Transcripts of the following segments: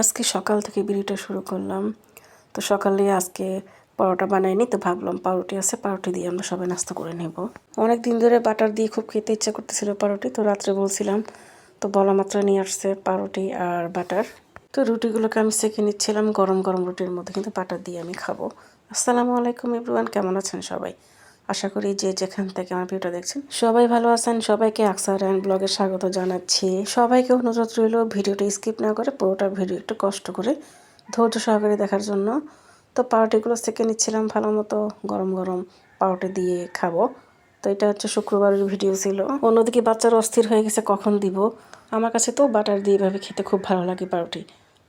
আজকে সকাল থেকে বিড়িটা শুরু করলাম। তো সকালে আজকে পরোটা বানাইনি, তো ভাবলাম পাউরুটি আছে, পাউরুটি দিয়ে আমরা সবাই নাস্তা করে নেব। অনেক দিন ধরে বাটার দিয়ে খুব খেতে ইচ্ছা করতেছিল পাউরুটি, তো রাত্রে বলছিলাম, তো বলা মাত্র নিয়ে আসছে পাউরুটি আর বাটার। তো রুটিগুলোকে আমি সেঁকে নিচ্ছিলাম, গরম গরম রুটির মধ্যে কিন্তু বাটার দিয়ে আমি খাব। আসসালামু আলাইকুম এভরিওয়ান, কেমন আছেন সবাই? আশা করি যে যেখান থেকে আমার ভিডিও দেখছেন, সবাই ভালো আছেন। সবাইকে আকসার অ্যান্ড ব্লগে স্বাগত জানাচ্ছি। সবাইকে অনুরোধ রইল ভিডিওটা স্কিপ না করে পুরোটা ভিডিও একটু কষ্ট করে ধৈর্য সহকারে দেখার জন্য। তো পাউরুটিগুলো সেকে নিচ্ছিলাম ভালো মতো, গরম গরম পাউরুটি দিয়ে খাব। তো এটা হচ্ছে শুক্রবারের ভিডিও ছিল। অন্যদিকে বাচ্চারা অস্থির হয়ে গেছে, কখন দিব? আমার কাছে তো বাটার দিয়ে এভাবে খেতে খুব ভালো লাগে পাউরুটি।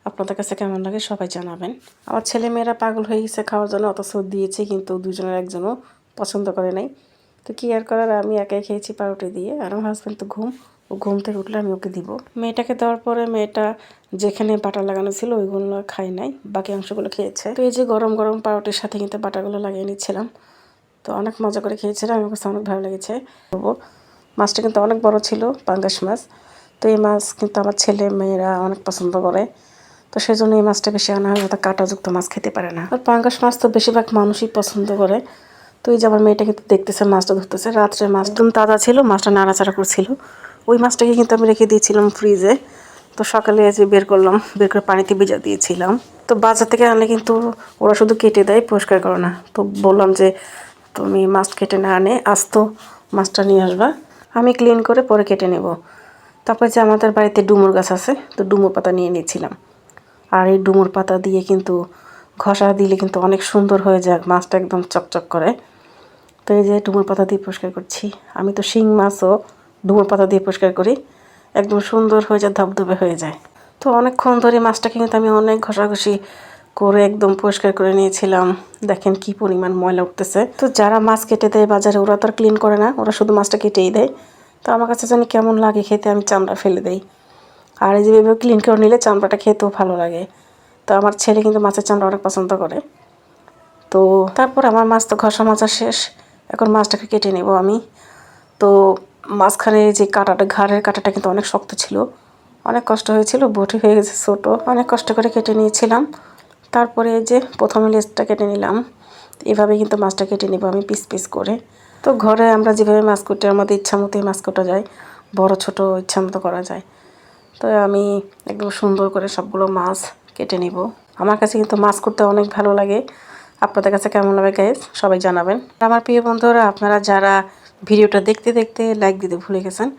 আপনাদের কাছে কেমন লাগে সবাই জানাবেন। আমার ছেলে মেয়েরা পাগল হয়ে গেছে খাওয়ার জন্য অত দিয়েছে কিন্তু দুজনের একজনও। পছন্দ করে নাই। তো কি আর করার? আমি একাই খেয়েছি পাউরুটি দিয়ে আর আমার হাজব্যান্ড তো ঘুম, ও ঘুম থেকে উঠলে আমি ওকে দিব। মেয়েটাকে দেওয়ার পরে মেয়েটা যেখানে বাটা লাগানো ছিল ওইগুলো খাই নাই, বাকি অংশগুলো খেয়েছে। তো এই যে গরম গরম পাউরুটির সাথে কিন্তু বাটাগুলো লাগিয়ে নিচ্ছিলাম। তো অনেক মজা করে খেয়েছিলাম, আমার কাছে অনেক ভালো লেগেছে। মাছটা কিন্তু অনেক বড় ছিল, পাঙ্গাস মাছ। তো এই মাছ কিন্তু আমার ছেলে, মেয়েরা অনেক পছন্দ করে। তো সেই জন্য এই মাছটা বেশি আনা হয় যাতে কাঁটাযুক্ত মাছ খেতে পারে না। আর পাঙ্গাস মাছ তো বেশিরভাগ মানুষই পছন্দ করে। তো এই যে আমার মেয়েটা কিন্তু দেখতেছে, মাছটা ধরতেছে রাত্রে মাছ। একদম তাজা ছিল, মাছটা নাড়াচাড়া করছিল। ওই মাছটাকে কিন্তু আমি রেখে দিয়েছিলাম ফ্রিজে। তো সকালে এসে বের করলাম, বের করে পানিতে ভিজা দিয়েছিলাম। তো বাজার থেকে আনলে কিন্তু ওরা শুধু কেটে দেয়, পরিষ্কার করে না। তো বললাম যে, তুমি মাছ কেটে না আনে, আস্ত মাছটা নিয়ে আসবা। আমি ক্লিন করে পরে কেটে নেব। তারপরে যে আমাদের বাড়িতে ডুমুর গাছ আছে, তো ডুমুর পাতা নিয়ে নিয়েছিলাম। আর এই ডুমুর পাতা দিয়ে কিন্তু ঘষা দিলে কিন্তু অনেক সুন্দর হয়ে যায়, মাছটা একদম চকচক করে। তো এই যে ডুমুর পাতা দিয়ে পরিষ্কার করছি। আমি তো শিং মাছও ডুমুর পাতা দিয়ে পরিষ্কার করি। একদম সুন্দর হয়ে যায়, ধবধবে হয়ে যায়। তো অনেকক্ষণ ধরে মাছটাকে কিন্তু আমি অনেক ঘষাঘষি করে একদম পরিষ্কার করে নিয়েছিলাম। দেখেন কি পরিমাণ ময়লা উঠতেছে। তো যারা মাছ কেটে দেয় বাজারে, ওরা তো আর ক্লিন করে না। ওরা শুধু মাছটা কেটেই দেয়। তো আমার কাছে জানি কেমন লাগে খেতে, আমি চামড়া ফেলে দেই। আর এই যেভাবে ক্লিন করে নিলে চামড়াটা খেতেও ভালো লাগে। তো আমার ছেলে কিন্তু মাছের চামড়া অনেক পছন্দ করে। তো তারপর আমার মাছ তো ঘষা মাজা শেষ। এখন মাছটাকে কেটে নেব আমি। তো মাঝখানে যে কাঁটাটা, ঘাড়ের কাটাটা কিন্তু অনেক শক্ত ছিল। অনেক কষ্ট হয়েছিল, বটি হয়ে গেছে ছোটো। অনেক কষ্ট করে কেটে নিয়েছিলাম। তারপরে যে প্রথমে লেজটা কেটে নিলাম, এভাবে কিন্তু মাছটা কেটে নেব আমি পিস পিস করে। তো ঘরে আমরা যেভাবে মাছ কুটে আমাদের ইচ্ছা মতোই মাছ কাটা যায়, বড়, ছোট ইচ্ছা মতো করা যায়। তো আমি একদম সুন্দর করে সবগুলো মাছ কেটে নেব। আমার কাছে কিন্তু মাছ করতে অনেক ভালো লাগে। আপনাদের কাছে কেমন লাগে গাইজ সবাই জানাবেন। আমার প্রিয় বন্ধুরা, আপনারা যারা ভিডিওটা দেখতে দেখতে লাইক দিতে ভুলে গেছেন,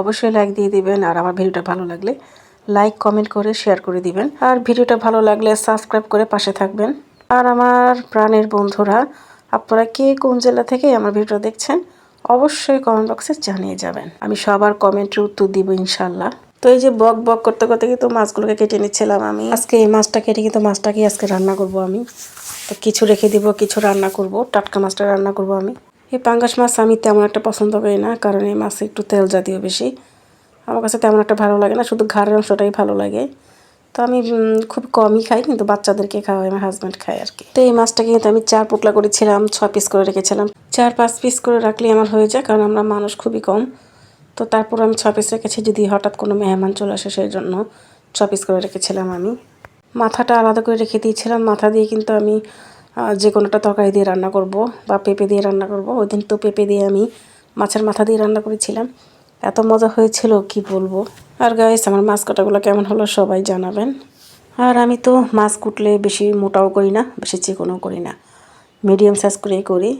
অবশ্যই লাইক দিয়ে দিবেন। আর আমার ভিডিওটা ভালো লাগলে লাইক কমেন্ট করে শেয়ার করে দিবেন। আর ভিডিওটা ভালো লাগলে সাবস্ক্রাইব করে পাশে থাকবেন। আর আমার প্রাণের বন্ধুরা, আপনারা কে কোন জেলা থেকে আমার ভিডিও দেখছেন, অবশ্যই কমেন্ট বক্সে জানিয়ে যাবেন। আমি সবার কমেন্টের উত্তর দিব ইনশাল্লাহ তো এই যে বক বক করতে করতে কিন্তু মাছগুলোকে কেটে নিচ্ছিলাম আমি। আজকে এই মাছটা কেটে কিন্তু মাছটাকে আজকে রান্না করব আমি। তো কিছু রেখে দিব, কিছু রান্না করব, টাটকা মাছটা রান্না করব আমি। এই পাঙ্গাস মাছ আমি তেমন একটা পছন্দ করি না, কারণ এই মাছে একটু তেল জাতীয় বেশি। আমার কাছে তেমন একটা ভালো লাগে না, শুধু ঘাড়ের অংশটাই ভালো লাগে। তো আমি খুব কমই খাই, কিন্তু বাচ্চাদেরকে খাওয়াই, আমার হাজব্যান্ড খায় আর কি। তো এই মাছটাকে কিন্তু আমি চার পোকলা করেছিলাম ছ পিস করে রেখেছিলাম। চার, পাঁচ পিস করে রাখলে আমার হয়ে যায়, কারণ আমরা মানুষ খুবই কম। তো তারপর আমি ছ পিস রেখেছি, যদি হঠাৎ কোনো মেহমান চলে আসে, সেই জন্য ছ পিস করে রেখেছিলাম আমি। মাথাটা আলাদা করে রেখে দিয়েছিলাম। মাথা দিয়ে কিন্তু আমি যে কোনোটা তরকারি দিয়ে রান্না করব বা পেঁপে দিয়ে রান্না করব, ওই দিন তো পেঁপে দিয়ে আমি মাছের মাথা দিয়ে রান্না করেছিলাম। এত মজা হয়েছিল, কি বলব? আর গাইস আমার মাছ কাটাগুলো কেমন হলো সবাই জানাবেন। আর আমি তো মাছ কুটলে বেশি মোটাও করি না, বেশি চিকনও করি না। মিডিয়াম সাইজ করেই করি।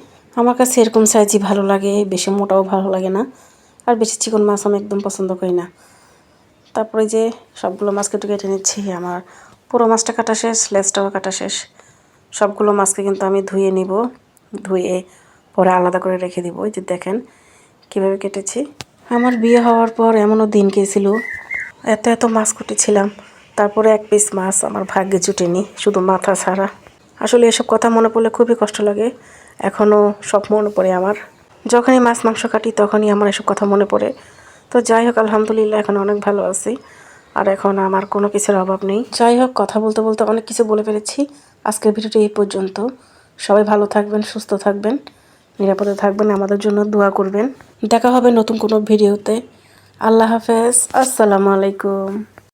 আমার কাছে এরকম সাইজই ভালো লাগে, বেশি মোটাও ভালো লাগে না। আর বেশি চিকন মাছ আমি একদম পছন্দ করি না। তারপরে যে সবগুলো মাছ কেটে কেটে নিচ্ছি, আমার পুরো মাছটা কাটা শেষ, লেজটাও কাটা শেষ। সবগুলো মাছকে কিন্তু আমি ধুয়ে নিব, ধুয়ে পরে আলাদা করে রেখে দিব। যে দেখেন কীভাবে কেটেছি। আমার বিয়ে হওয়ার পর এমনও দিন গিয়েছিল, এত এত মাছ কুটেছিলাম। তারপরে এক পিস মাছ আমার ভাগ্যে জুটেনি, শুধু মাথা ছাড়া। আসলে এসব কথা মনে পড়লে খুবই কষ্ট লাগে, এখনও সব মনে পড়ে আমার। যখনই মাছ মাংস কাটি তখনই আমার এসব কথা মনে পড়ে। তো যাই হোক, আলহামদুলিল্লাহ, এখন অনেক ভালো আছি। আর এখন আমার কোনো কিছুর অভাব নেই। যাই হোক, কথা বলতে বলতে অনেক কিছু বলে ফেলেছি। আজকের ভিডিওটি এই পর্যন্ত। সবাই ভালো থাকবেন, সুস্থ থাকবেন, নিরাপদে থাকবেন, আমাদের জন্য দোয়া করবেন। দেখা হবে নতুন কোনো ভিডিওতে। আল্লাহ হাফেজ। আসসালামু আলাইকুম।